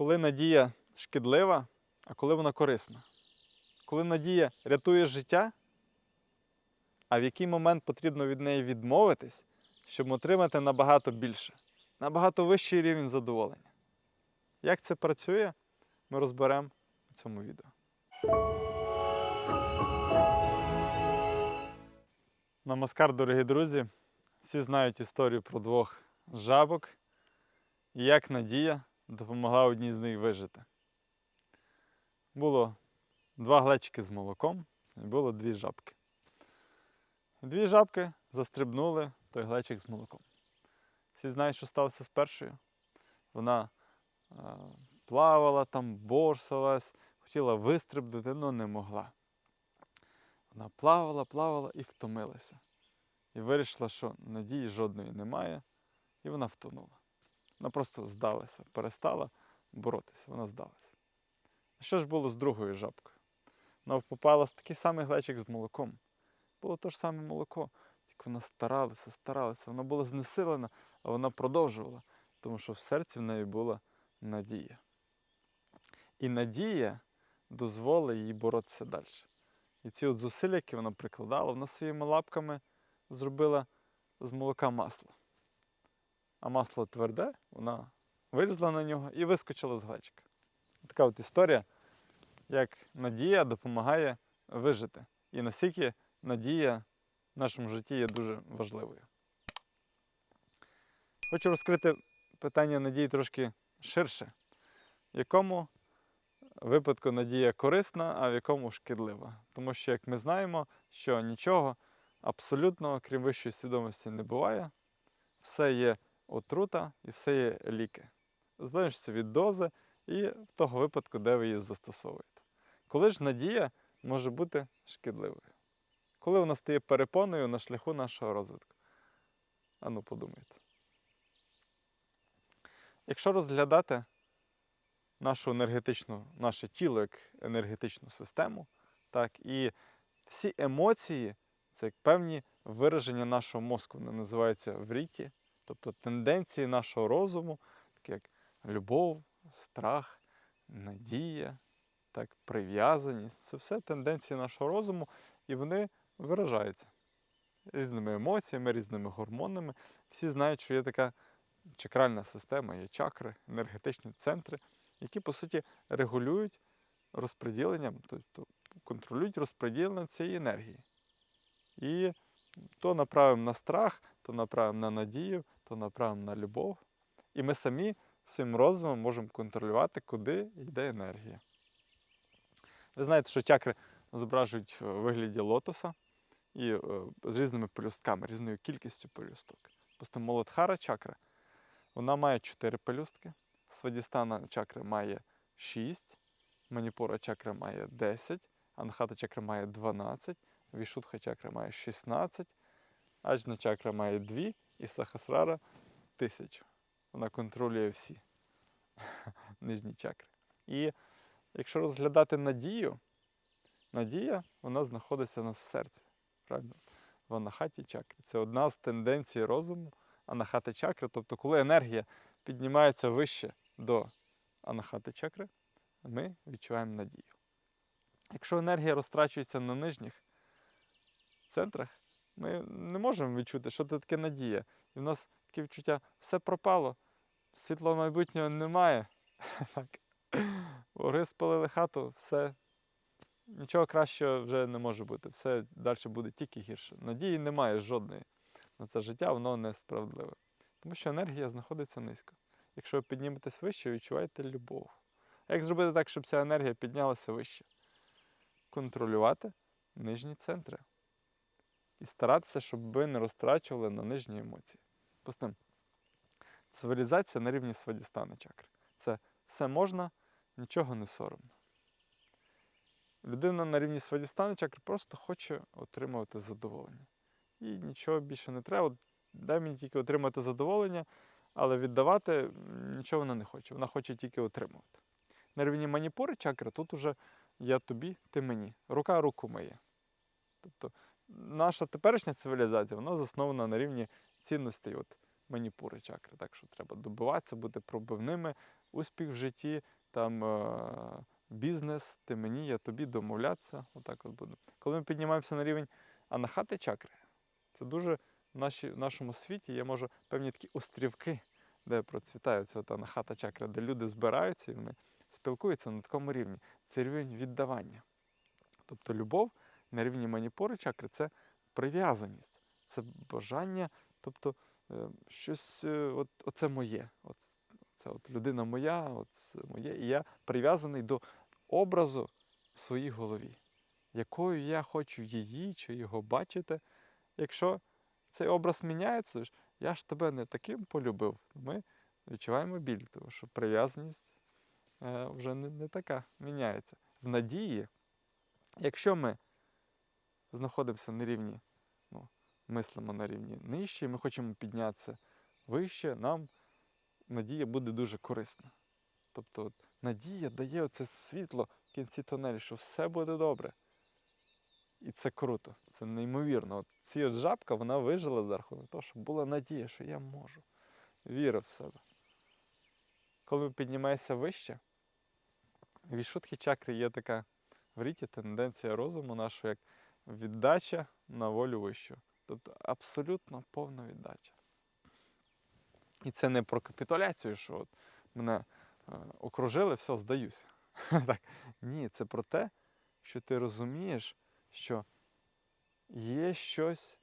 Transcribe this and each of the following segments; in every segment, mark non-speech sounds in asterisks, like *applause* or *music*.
коли надія шкідлива, а коли вона корисна. Коли надія рятує життя, а в який момент потрібно від неї відмовитись, щоб отримати набагато більше, набагато вищий рівень задоволення. Як це працює, ми розберемо у цьому відео. Намаскар, дорогі друзі! Всі знають історію про двох жабок і як Надія допомогла одній з них вижити. Було два глечики з молоком і було дві жабки. Дві жабки застрибнули той глечик з молоком. Всі знають, що сталося з першою. Вона е, плавала там, борсалась, хотіла вистрибнути, але не могла. Вона плавала, плавала і втомилася. І вирішила, що надії жодної немає, і вона втонула. Вона просто здалася, перестала боротися, вона здалася. А що ж було з другою жабкою? Вона попала в такий самий глечик з молоком. Було те ж саме молоко, як вона старалася, старалася, вона була знесилена, а вона продовжувала, тому що в серці в неї була надія. І надія дозволила їй боротися далі. І ці от зусилля, які вона прикладала, вона своїми лапками зробила з молока масло. А масло тверде, вона вилізла на нього і вискочила з глечика. Така от історія, як надія допомагає вижити. І наскільки надія в нашому житті є дуже важливою. Хочу розкрити питання надії трошки ширше. В якому випадку надія корисна, а в якому шкідлива. Тому що, як ми знаємо, що нічого абсолютно, крім вищої свідомості, не буває. Все є отрута і все є ліки. Залежиться від дози і в того випадку, де ви її застосовуєте. Коли ж надія може бути шкідливою? Коли вона стає перепоною на шляху нашого розвитку? Ану, подумайте. Якщо розглядати нашу енергетичну, наше тіло як енергетичну систему, так, і всі емоції це як певні вираження нашого мозку. Вони називаються вріті, тобто тенденції нашого розуму, такі як любов, страх, надія, так, прив'язаність. Це все тенденції нашого розуму, і вони виражаються різними емоціями, різними гормонами. Всі знають, що є така чакральна система, є чакри, енергетичні центри, які, по суті, регулюють розподілення, тобто контролюють розподілення цієї енергії. І то направимо на страх, то направимо на надію, то направимо на любов. І ми самі своїм розумом можемо контролювати, куди йде енергія. Ви знаєте, що чакри зображують в вигляді лотоса і е, з різними пелюстками, різною кількістю пелюсток. Просто молодхара чакра, вона має 4 пелюстки, Свадістана чакра має 6, Маніпура чакра має 10, Анхата чакра має 12, Вішудха чакра має 16, Аджна чакра має 2 і Сахасрара 1000. Вона контролює всі *laughs* нижні чакри. І якщо розглядати надію, надія вона знаходиться в серці. Правильно? В анахаті чакрі. Це одна з тенденцій розуму анахати чакри. Тобто, коли енергія піднімається вище до анахати чакри, ми відчуваємо надію. Якщо енергія розтрачується на нижніх центрах, ми не можемо відчути, що це таке надія. І в нас таке відчуття, все пропало, світлого майбутнього немає. *laughs* Так. Вороги спалили хату, все. Нічого кращого вже не може бути. Все далі буде тільки гірше. Надії немає жодної на це життя, воно несправедливе. Тому що енергія знаходиться низько. Якщо ви підніметесь вище, відчуваєте любов. А як зробити так, щоб ця енергія піднялася вище? Контролювати нижні центри. І старатися, щоб ви не розтрачували на нижні емоції. Пустим. Цивілізація на рівні свадістани чакри. Це все можна, нічого не соромно. Людина на рівні свадістани чакри просто хоче отримувати задоволення. І нічого більше не треба. Дай мені тільки отримати задоволення, але віддавати нічого вона не хоче. Вона хоче тільки отримувати. На рівні маніпури чакри тут уже я тобі, ти мені. Рука руку миє. Тобто наша теперішня цивілізація вона заснована на рівні цінностей от, маніпури чакри. Так що треба добиватися, бути пробивними, успіх в житті, там е, бізнес, ти мені, я тобі домовлятися. Отак от буде. Коли ми піднімаємося на рівень анахати чакри, це дуже в, нашій, в нашому світі є, може, певні такі острівки, де процвітає ця от анахата чакра, де люди збираються і вони спілкуються на такому рівні. Це рівень віддавання. Тобто любов на рівні маніпури чакри це прив'язаність, це бажання, тобто е, щось, е, от, оце моє. От, це от людина моя, от моє, і я прив'язаний до образу в своїй голові, якою я хочу її чи його бачити. Якщо цей образ міняється, я ж тебе не таким полюбив, ми відчуваємо біль, тому що прив'язаність е, вже не, не така міняється. В надії, якщо ми знаходимося на рівні, ну, мислимо на рівні нижче, і ми хочемо піднятися вище, нам надія буде дуже корисна. Тобто от, надія дає оце світло в кінці тунелю, що все буде добре. І це круто, це неймовірно. От ці от жабка вона вижила за рахунок того, що була надія, що я можу. Віра в себе. Коли ми піднімаємося вище, від шутки чакри є така в ріті тенденція розуму нашого, як віддача на волю вищу. Тобто абсолютно повна віддача. І це не про капітуляцію, що от мене е, окружили, все, здаюся. *laughs* так. Ні, це про те, що ти розумієш, що є щось,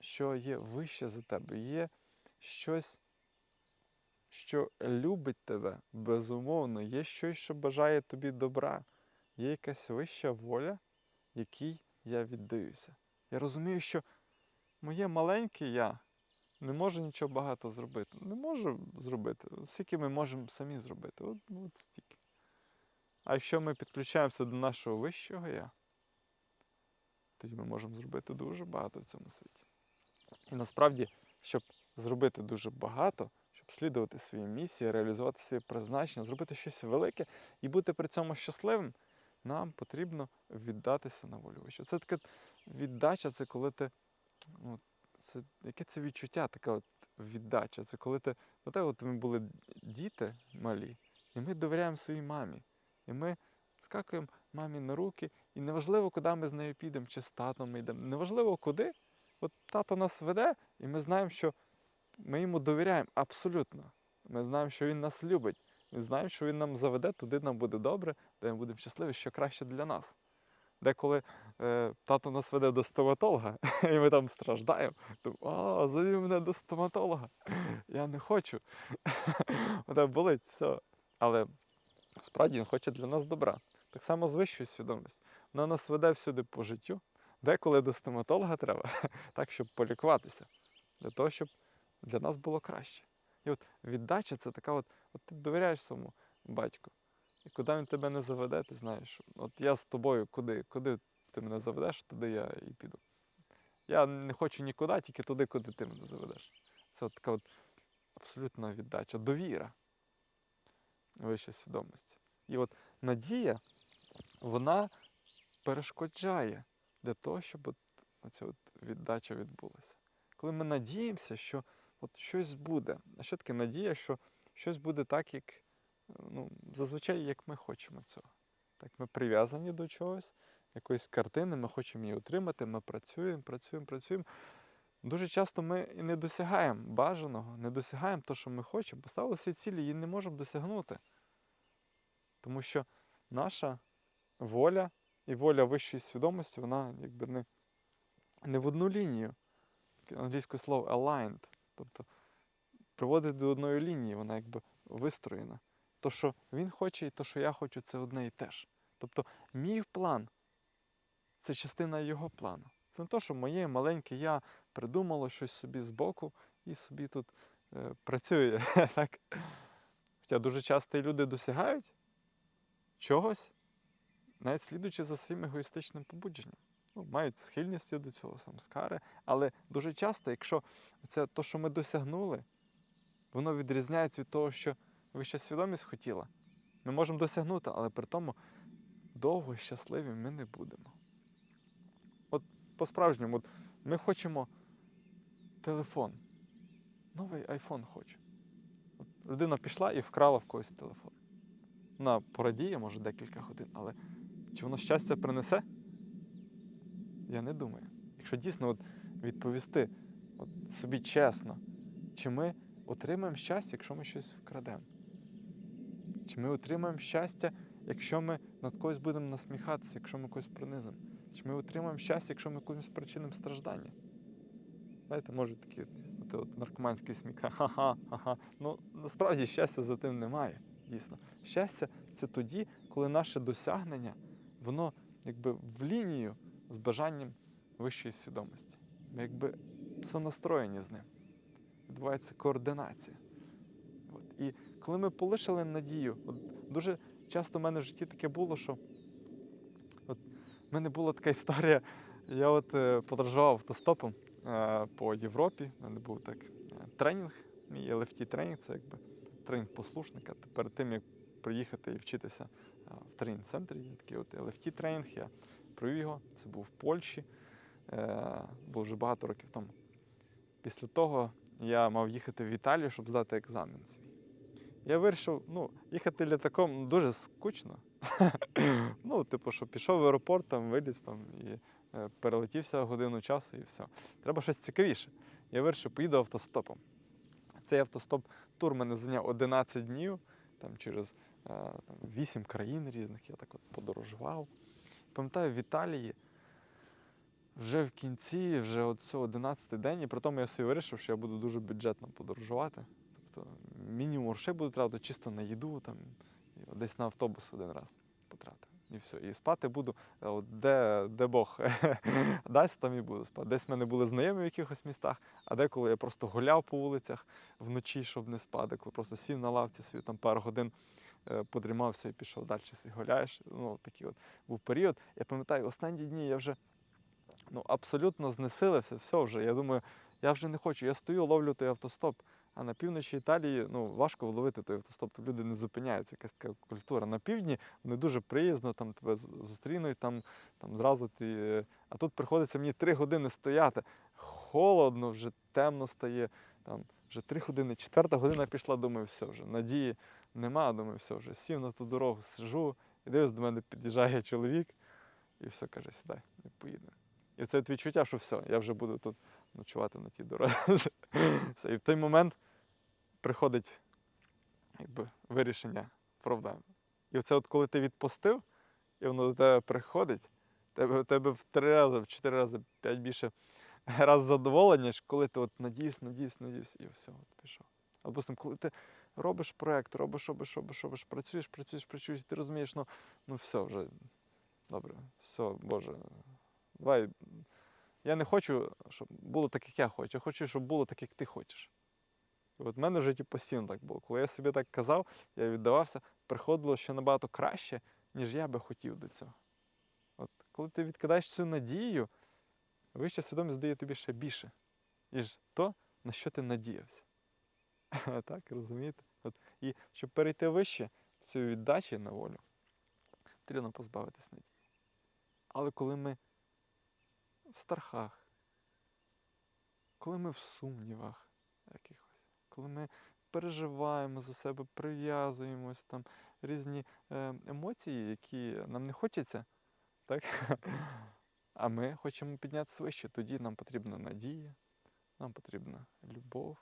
що є вище за тебе, є щось, що любить тебе, безумовно, є щось, що бажає тобі добра, є якась вища воля, якій я віддаюся. Я розумію, що моє маленьке я не може нічого багато зробити. Не можу зробити. Скільки ми можемо самі зробити? От, ну, от стільки. А якщо ми підключаємося до нашого вищого я, тоді ми можемо зробити дуже багато в цьому світі. І насправді, щоб зробити дуже багато, щоб слідувати своїй місії, реалізувати своє призначення, зробити щось велике і бути при цьому щасливим, нам потрібно віддатися на волю вищу. Це таке віддача, це коли ти. Ну, це, яке це відчуття, така от віддача. Це коли ти. От, от ми були діти малі, і ми довіряємо своїй мамі. І ми скакуємо мамі на руки, і неважливо, куди ми з нею підемо, чи з татом ми йдемо. Неважливо куди. От тато нас веде, і ми знаємо, що ми йому довіряємо абсолютно. Ми знаємо, що він нас любить. Ми знаємо, що він нам заведе, туди нам буде добре, де ми будемо щасливі, що краще для нас. Деколи е, тато нас веде до стоматолога, *laughs* і ми там страждаємо, то а, завів мене до стоматолога. Я не хочу. *laughs* Мене болить, все. Але справді він хоче для нас добра. Так само з вищою свідомістю. Вона нас веде всюди по життю, деколи до стоматолога треба, *laughs* так, щоб полікуватися, для того, щоб для нас було краще. І от віддача це така, от, от ти довіряєш своєму батьку. І куди він тебе не заведе, ти знаєш, от я з тобою, куди, куди ти мене заведеш, туди я і піду. Я не хочу нікуди, тільки туди, куди ти мене заведеш. Це от така от абсолютна віддача, довіра вищої свідомості. І от надія, вона перешкоджає для того, щоб от оця от віддача відбулася. Коли ми надіємося, що от щось буде. А що таке надія, що щось буде так, як ну, зазвичай, як ми хочемо цього. Так, Ми прив'язані до чогось, якоїсь картини, ми хочемо її отримати, ми працюємо, працюємо, працюємо. Дуже часто ми і не досягаємо бажаного, не досягаємо того, що ми хочемо. Поставили всі цілі і не можемо досягнути. Тому що наша воля і воля вищої свідомості, вона якби не, не в одну лінію. Англійське слово aligned, тобто приводить до одної лінії, вона якби вистроєна. То, що він хоче, і то, що я хочу, це одне і те ж. Тобто, мій план це частина його плану. Це не то, що моє маленьке я придумало щось собі збоку і собі тут е, працює. *laughs* так? Хоча дуже часто люди досягають чогось, навіть слідуючи за своїм егоїстичним побудженням. Ну, мають схильності до цього самскари, але дуже часто, якщо це то, що ми досягнули, воно відрізняється від того, що вища свідомість хотіла. Ми можемо досягнути, але при тому довго щасливі ми не будемо. От по-справжньому, от ми хочемо телефон. Новий айфон хочу. От людина пішла і вкрала в когось телефон. Вона порадіє, може, декілька годин, але чи воно щастя принесе? Я не думаю. Якщо дійсно от відповісти от собі чесно, чи ми отримаємо щастя, якщо ми щось вкрадемо? Чи ми отримаємо щастя, якщо ми над когось будемо насміхатися, якщо ми когось принизимо? Чи ми отримаємо щастя, якщо ми комусь причинимо страждання? Знаєте, може такі от, от наркоманський сміх, ха-ха, ха-ха. Ну, насправді щастя за тим немає, дійсно. Щастя це тоді, коли наше досягнення, воно якби в лінію з бажанням вищої свідомості. Ми якби сонастроєні з ним. Відбувається координація. От. І коли ми полишили надію, от дуже часто в мене в житті таке було, що от в мене була така історія, я от е, подорожував автостопом е, по Європі. У мене був так е, тренінг, мій LFT тренінг, це якби тренінг послушника. Перед тим, як приїхати і вчитися е, в тренінг-центрі, є такий от LFT тренінг, я провів його, це був в Польщі, е, було вже багато років тому. Після того я мав їхати в Італію, щоб здати екзамен свій. Я вирішив, ну, їхати літаком дуже скучно. *laughs* ну, типу, що пішов в аеропорт, там виліз там і е, перелетівся годину часу і все. Треба щось цікавіше. Я вирішив, поїду автостопом. Цей автостоп тур мене зайняв 11 днів, там через е, там, 8 країн різних я так от подорожував. Пам'ятаю, в Італії вже в кінці, вже от цього 11 день, і при тому я собі вирішив, що я буду дуже бюджетно подорожувати. Тобто мінімум грошей буду тратити чисто на їду, там, десь на автобус один раз потратив. І все. І спати буду, е, от де, де Бог *laughs* дасть, там і буду спати. Десь в мене були знайомі в якихось містах, а деколи я просто гуляв по вулицях вночі, щоб не спати, коли просто сів на лавці собі там пару годин подрімався і пішов далі гуляєш. Ну, такий от був період. Я пам'ятаю, останні дні я вже ну, абсолютно знесилився, все вже. Я думаю, я вже не хочу. Я стою, ловлю той автостоп. А на півночі Італії ну, важко вловити той автостоп, то люди не зупиняються, якась така культура. На півдні вони дуже приязно, там тебе зустрінуть, там, там зразу ти. е, А тут приходиться мені три години стояти. Холодно, вже темно стає. Там, вже три години, четверта година пішла, думаю, все вже. Надії нема, думаю, все вже. Сів на ту дорогу, сижу, і дивлюсь, до мене під'їжджає чоловік і все каже, сідай, і поїдемо. І це відчуття, що все, я вже буду тут ночувати на тій дорозі. *laughs* Все, і в той момент приходить якби, вирішення проблеми. І оце от коли ти відпустив, і воно до тебе приходить, тебе, тебе в три рази, в чотири рази, п'ять більше раз задоволення, ніж коли ти от надіюсь, надіюсь, надіюсь, і все, от пішов. А допустим, коли ти робиш проєкт, робиш, робиш, робиш, робиш, працюєш, працюєш, працюєш, і ти розумієш, ну, ну все вже добре, все, Боже, давай. Я не хочу, щоб було так, як я хочу. Я хочу, щоб було так, як ти хочеш. І от в мене в житті постійно так було. Коли я собі так казав, я віддавався, приходило ще набагато краще, ніж я би хотів до цього. От коли ти відкидаєш цю надію, вища свідомість дає тобі ще більше, ніж то, на що ти надіявся. *laughs* так, розумієте? От, і щоб перейти вище цю віддачі на волю, потрібно позбавитись надії. Але коли ми в страхах, коли ми в сумнівах якихось, коли ми переживаємо за себе, прив'язуємось, там різні е, емоції, які нам не хочеться, так? а ми хочемо піднятися вище, тоді нам потрібна надія, нам потрібна любов.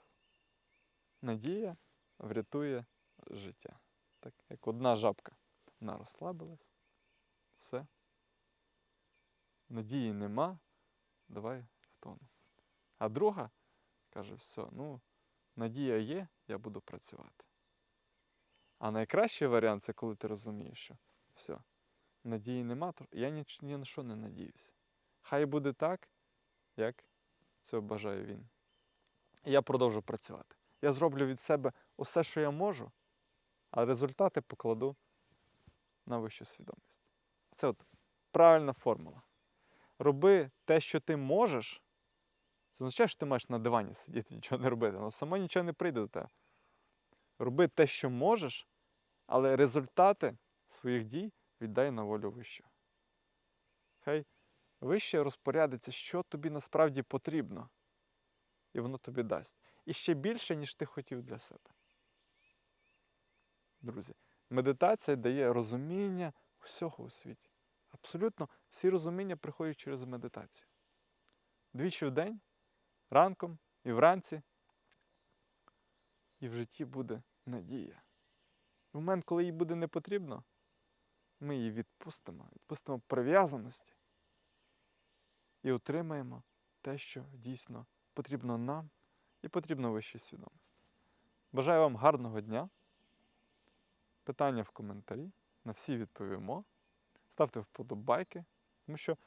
Надія врятує життя. Так, як одна жабка. Вона розслабилась, все. Надії нема, давай втону. А друга каже, все, ну, надія є, я буду працювати. А найкращий варіант це коли ти розумієш, що все, надії нема, я ні, ні на що не надіюся. Хай буде так, як цього бажає він. І я продовжу працювати. Я зроблю від себе усе, що я можу, а результати покладу на вищу свідомість. Це от правильна формула. Роби те, що ти можеш. Це означає, що ти маєш на дивані сидіти, нічого не робити. Воно само нічого не прийде до тебе. Роби те, що можеш, але результати своїх дій віддай на волю вищого. Хай вище розпорядиться, що тобі насправді потрібно, і воно тобі дасть. І ще більше, ніж ти хотів для себе. Друзі. Медитація дає розуміння всього у світі. Абсолютно всі розуміння приходять через медитацію. Двічі в день, ранком і вранці. І в житті буде надія. В момент, коли їй буде не потрібно, ми її відпустимо, відпустимо прив'язаності і отримаємо те, що дійсно потрібно нам і потрібно вищій свідомості. Бажаю вам гарного дня. Питання в коментарі. На всі відповімо. Ставте вподобайки, тому що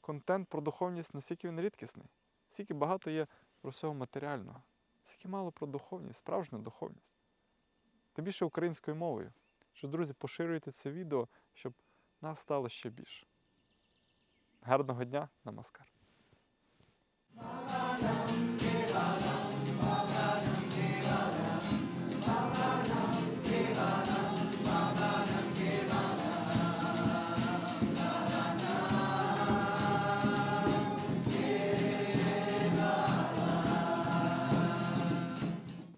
контент про духовність настільки він рідкісний, стільки багато є про всього матеріального, стільки мало про духовність, справжню духовність. Тим більше українською мовою. Що, друзі, поширюйте це відео, щоб нас стало ще більше. Гарного дня, намаскар.